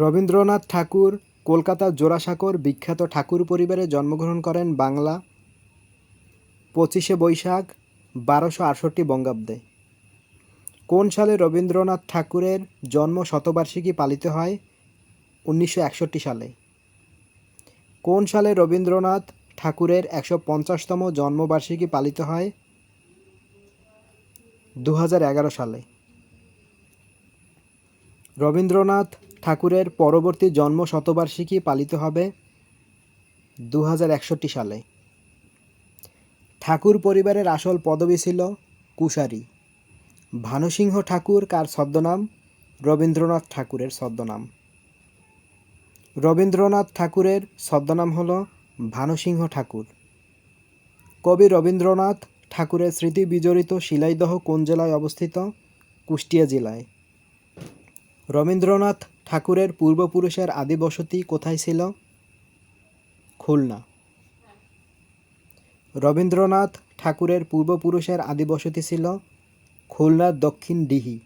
রবীন্দ্রনাথ ঠাকুর, কলকাতার জোড়াসাঁকোর বিখ্যাত ঠাকুর পরিবারে জন্মগ্রহণ করেন বাংলা পঁচিশে বৈশাখ বারোশো আটষট্টি বঙ্গাব্দে। কোন সালে রবীন্দ্রনাথ ঠাকুরের জন্ম শতবার্ষিকী পালিত হয়? উনিশশো একষট্টি সালে। কোন সালে রবীন্দ্রনাথ ঠাকুরের একশো পঞ্চাশতম জন্মবার্ষিকী পালিত হয়? দু হাজার এগারো সালে। রবীন্দ্রনাথ ঠাকুরের পরবর্তী জন্ম শতবার্ষিকী পালিত হবে দু হাজার একষট্টি সালে। ঠাকুর পরিবারের আসল পদবী ছিল কুশারী। ভানুসিংহ ঠাকুর কার ছদ্মনাম? রবীন্দ্রনাথ ঠাকুরের ছদ্মনাম। রবীন্দ্রনাথ ঠাকুরের ছদ্মনাম হল ভানুসিংহ ঠাকুর। কবি রবীন্দ্রনাথ ঠাকুরের স্মৃতি বিজড়িত শিলাইদহ কোন জেলায় অবস্থিত? কুষ্টিয়া জেলায়। রবীন্দ্রনাথ ঠাকুরের পূর্বপুরুষের আদি বসতি কোথায় ছিল? খুলনা। রবীন্দ্রনাথ ঠাকুরের পূর্বপুরুষের আদি বসতি ছিল খুলনার দক্ষিণ ডিহি